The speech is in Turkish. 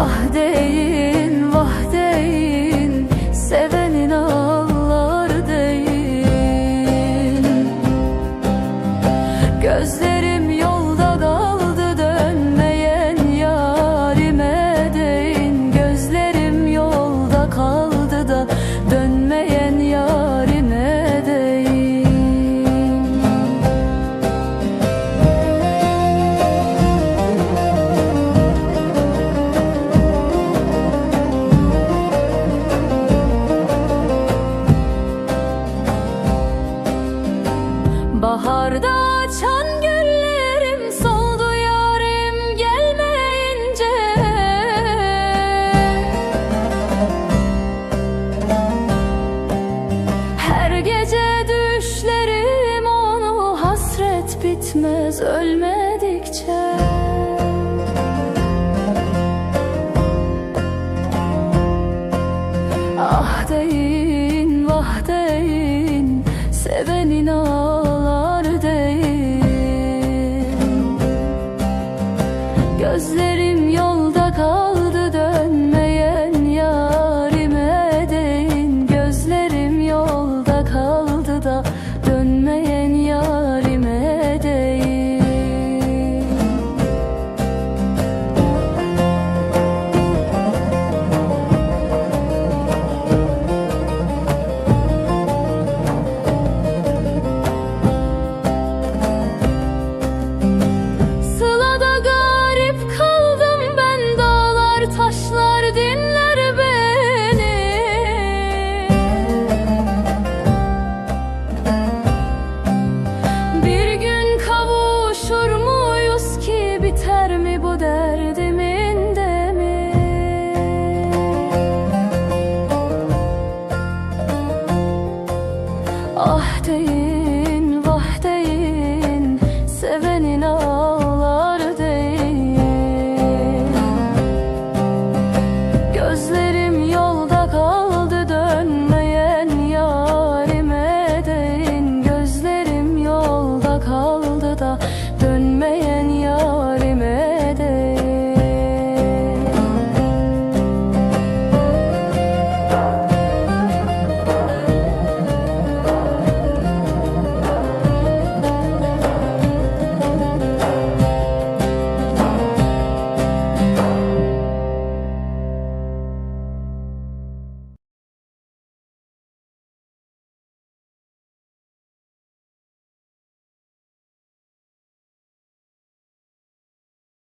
Oh, bitmez ölmedikçe. Ah deyin vah deyin sevenin ağlar deyin. Gözleri வாழ்க்கையை